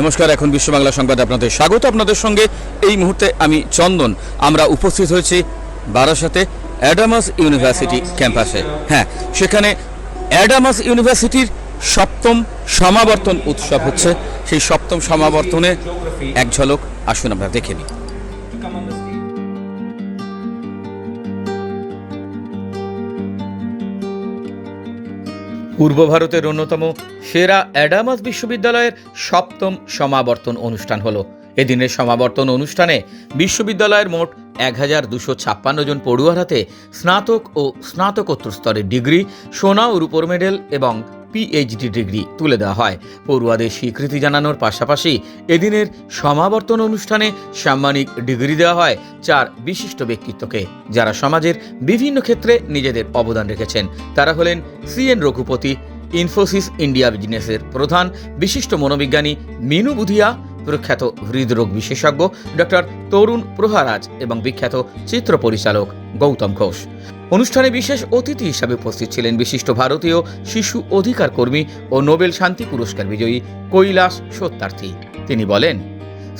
নমস্কার, এখন বিশ্ব বাংলা সংবাদ আপনাদের স্বাগত। আপনাদের সঙ্গে এই মুহূর্তে আমি চন্দন। আমরা উপস্থিত হয়েছি বারাসাতে অ্যাডামাস ইউনিভার্সিটি ক্যাম্পাসে। হ্যাঁ সেখানে অ্যাডামাস ইউনিভার্সিটির সপ্তম সমাবর্তন উৎসব হচ্ছে। সেই সপ্তম সমাবর্তনে এক ঝলক। আসুন, আমরা দেখে নিই। পূর্ব ভারতের অন্যতম সেরা অ্যাডামাস বিশ্ববিদ্যালয়ের সপ্তম সমাবর্তন অনুষ্ঠান হল। এদিনের সমাবর্তন অনুষ্ঠানে বিশ্ববিদ্যালয়ের মোট এক হাজার দুশো ছাপ্পান্ন জন পড়ুয়ার হাতে স্নাতক ও স্নাতকোত্তর স্তরের ডিগ্রি, সোনা ও রূপোর মেডেল এবং পিএইচডি ডিগ্রি তুলে দেওয়া হয়। পড়ুয়াদের স্বীকৃতি জানানোর পাশাপাশি এদিনের সমাবর্তন অনুষ্ঠানে সাম্মানিক ডিগ্রি দেওয়া হয় চার বিশিষ্ট ব্যক্তিত্বকে, যারা সমাজের বিভিন্ন ক্ষেত্রে নিজেদের অবদান রেখেছেন। তারা হলেন সিএন রঘুপতি, ইনফোসিস ইন্ডিয়া বিজনেসের প্রধান, বিশিষ্ট মনোবিজ্ঞানী মিনু বুধিয়া প্রখ্যাত হৃদরোগ বিশেষজ্ঞ ডক্টর তরুণ প্রহারাজ এবং বিখ্যাত চিত্র পরিচালক গৌতম ঘোষ। অনুষ্ঠানে বিশেষ অতিথি হিসাবে উপস্থিত ছিলেন বিশিষ্ট ভারতীয় শিশু অধিকার কর্মী ও নোবেল শান্তি পুরস্কার বিজয়ী কৈলাস সত্যার্থী। তিনি বলেন,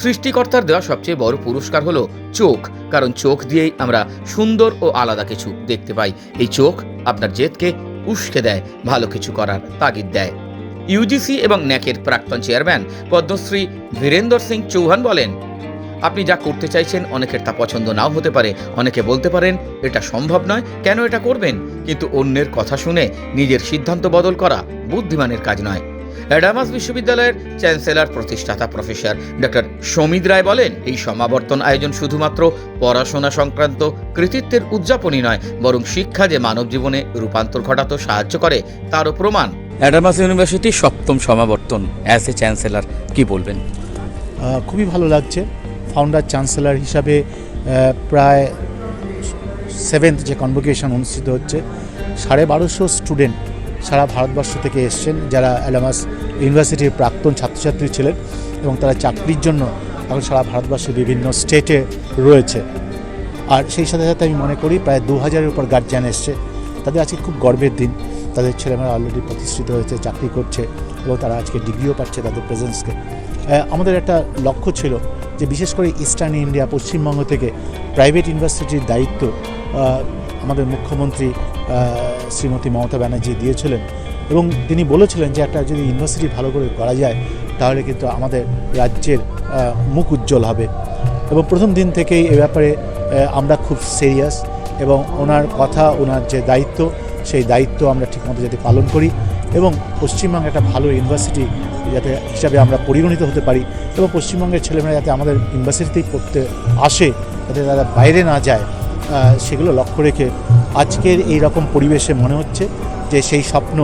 সৃষ্টিকর্তার দেওয়া সবচেয়ে বড় পুরস্কার হলো চোখ, কারণ চোখ দিয়েই আমরা সুন্দর ও আলাদা কিছু দেখতে পাই। এই চোখ আপনার জেদকে উস্কে দেয়, ভালো কিছু করার তাগিদ দেয়। ইউজিসি এবং ন্যাকের প্রাক্তন চেয়ারম্যান পদ্মশ্রী বীরেন্দর সিং চৌহান বলেন, আপনি যা করতে চাইছেন অনেকের তা পছন্দ নাও হতে পারে। অনেকে বলতে পারেন, এটা সম্ভব নয়, কেন এটা করবেন? কিন্তু অন্যের কথা শুনে নিজের সিদ্ধান্ত বদল করা বুদ্ধিমানের কাজ নয়। অ্যাডামাস বিশ্ববিদ্যালয়ের চ্যান্সেলর প্রতিষ্ঠাতা প্রফেসর ডক্টর সমিত রায় বলেন এই সমাবর্তন আয়োজন শুধুমাত্র পড়াশোনা সংক্রান্ত কৃতিত্বের উদযাপনই নয় বরং শিক্ষা যে মানব জীবনে রূপান্তর ঘটাতে সাহায্য করে তারও প্রমাণ। অ্যাডামাস ইউনিভার্সিটি সপ্তম সমাবর্তন অ্যাজ এ চ্যান্সেলর কি বলবেন? খুবই ভালো লাগছে। ফাউন্ডার চ্যান্সেলর হিসাবে প্রায় সেভেন্থ যে কনভোকেশন অনুষ্ঠিত হচ্ছে সাড়ে বারোশো স্টুডেন্ট সারা ভারতবর্ষ থেকে এসছেন, যারা অ্যালামাস ইউনিভার্সিটির প্রাক্তন ছাত্রছাত্রী ছিলেন এবং তারা চাকরির জন্য এখন সারা ভারতবর্ষের বিভিন্ন স্টেটে রয়েছে। আর সেই সাথে সাথে আমি মনে করি প্রায় দু হাজারের উপর গার্জিয়ান এসছে। তাদের আজকে খুব গর্বের দিন। তাদের ছেলেমেয়েরা অলরেডি প্রতিষ্ঠিত হয়েছে, চাকরি করছে এবং তারা আজকে ডিগ্রিও পাচ্ছে তাদের প্রেজেন্সকে আমাদের একটা লক্ষ্য ছিল যে বিশেষ করে ইস্টার্ন ইন্ডিয়া পশ্চিমবঙ্গ থেকে প্রাইভেট ইউনিভার্সিটির দায়িত্ব আমাদের মুখ্যমন্ত্রী শ্রীমতী মমতা ব্যানার্জি দিয়েছিলেন। এবং তিনি বলেছিলেন যে একটা যদি ইউনিভার্সিটি ভালো করে করা যায়, তাহলে কিন্তু আমাদের রাজ্যের মুখ উজ্জ্বল হবে। এবং প্রথম দিন থেকেই এ ব্যাপারে আমরা খুব সিরিয়াস এবং ওনার কথা, ওনার যে দায়িত্ব, সেই দায়িত্ব আমরা ঠিকমতো যাতে পালন করি এবং পশ্চিমবঙ্গে একটা ভালো ইউনিভার্সিটি যাতে হিসাবে আমরা পরিগণিত হতে পারি এবং পশ্চিমবঙ্গের ছেলেমেয়েরা যাতে আমাদের ইউনিভার্সিটিতেই পড়তে আসে, যাতে তারা বাইরে না যায় সেগুলো লক্ষ্য রেখে আজকের এই রকম পরিবেশে মনে হচ্ছে যে সেই স্বপ্ন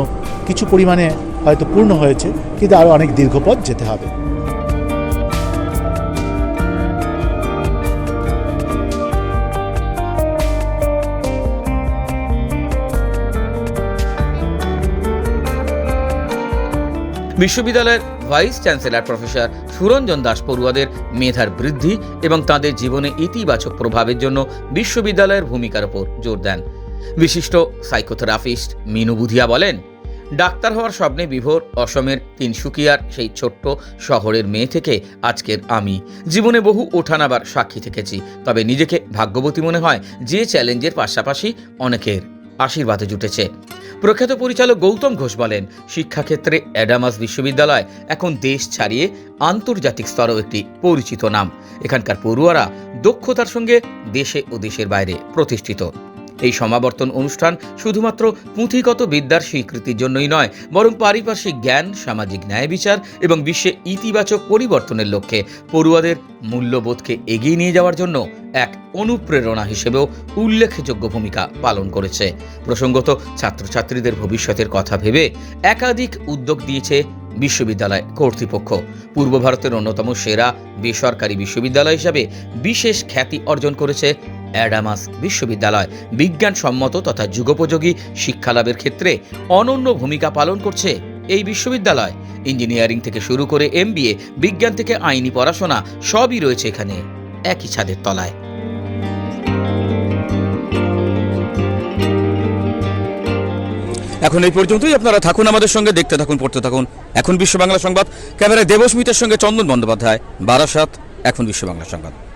কিছু পরিমাণে হয়তো পূর্ণ হয়েছে, কিন্তু আরও অনেক দীর্ঘ পথ যেতে হবে। বিশ্ববিদ্যালয়ের vice chancellor professor Suranjan Das পড়ুয়াদের মেধার বৃদ্ধি এবং তাদের জীবনে ইতিবাচক প্রভাবের জন্য বিশ্ববিদ্যালয়ের ভূমিকার উপর জোর দেন। বিশিষ্ট সাইকোথেরাপিস্ট মিনু বুধিয়া বলেন, ডাক্তার হওয়ার স্বপ্নে বিভোর অসমের তিনসুকিয়ার সেই ছোট্ট শহরের মেয়ে থেকে আজকের আমি। জীবনে বহু ওঠানাবার সাক্ষী থেকেছি, তবে নিজেকে ভাগ্যবতী মনে হয় যে চ্যালেঞ্জের পাশাপাশি অনেকের আশীর্বাদে জুটেছে। প্রখ্যাত পরিচালক গৌতম ঘোষ বলেন, শিক্ষাক্ষেত্রে অ্যাডামাস বিশ্ববিদ্যালয় এখন দেশ ছাড়িয়ে আন্তর্জাতিক স্তরেও একটি পরিচিত নাম। এখানকার পড়ুয়ারা দক্ষতার সঙ্গে দেশে ও দেশের বাইরে প্রতিষ্ঠিত। এই সমাবর্তন অনুষ্ঠান শুধুমাত্র পুঁথিগত বিদ্যার স্বীকৃতির জন্যই নয়, বরং পারিপার্শ্বিক জ্ঞান, সামাজিক ন্যায় বিচার এবং বিশ্বে ইতিবাচক পরিবর্তনের লক্ষ্যে পড়ুয়াদের মূল্যবোধকে এগিয়ে নিয়ে যাওয়ার জন্য এক অনুপ্রেরণা হিসেবেও উল্লেখযোগ্য ভূমিকা পালন করেছে। প্রসঙ্গত, ছাত্রছাত্রীদের ভবিষ্যতের কথা ভেবে একাধিক উদ্যোগ দিয়েছে বিশ্ববিদ্যালয় কর্তৃপক্ষ। পূর্ব ভারতের অন্যতম সেরা বেসরকারি বিশ্ববিদ্যালয় হিসাবে বিশেষ খ্যাতি অর্জন করেছে অ্যাডামাস বিশ্ববিদ্যালয়। বিজ্ঞানসম্মত তথা যুগোপযোগী শিক্ষালাভের ক্ষেত্রে অনন্য ভূমিকা পালন করছে এই বিশ্ববিদ্যালয়। ইঞ্জিনিয়ারিং থেকে শুরু করে এমবিএ, বিজ্ঞান থেকে আইনি পড়াশোনা সবই রয়েছে এখানে, একই ছাদের তলায়। এখন এই পর্যন্তই, আপনারা থাকুন আমাদের সঙ্গে, দেখতে থাকুন, পড়তে থাকুন। এখন বিশ্ব বাংলা সংবাদ, ক্যামেরায় দেবস্মিতার সঙ্গে চন্দন বন্দ্যোপাধ্যায়, বারাসাত, এখন বিশ্ব বাংলা সংবাদ।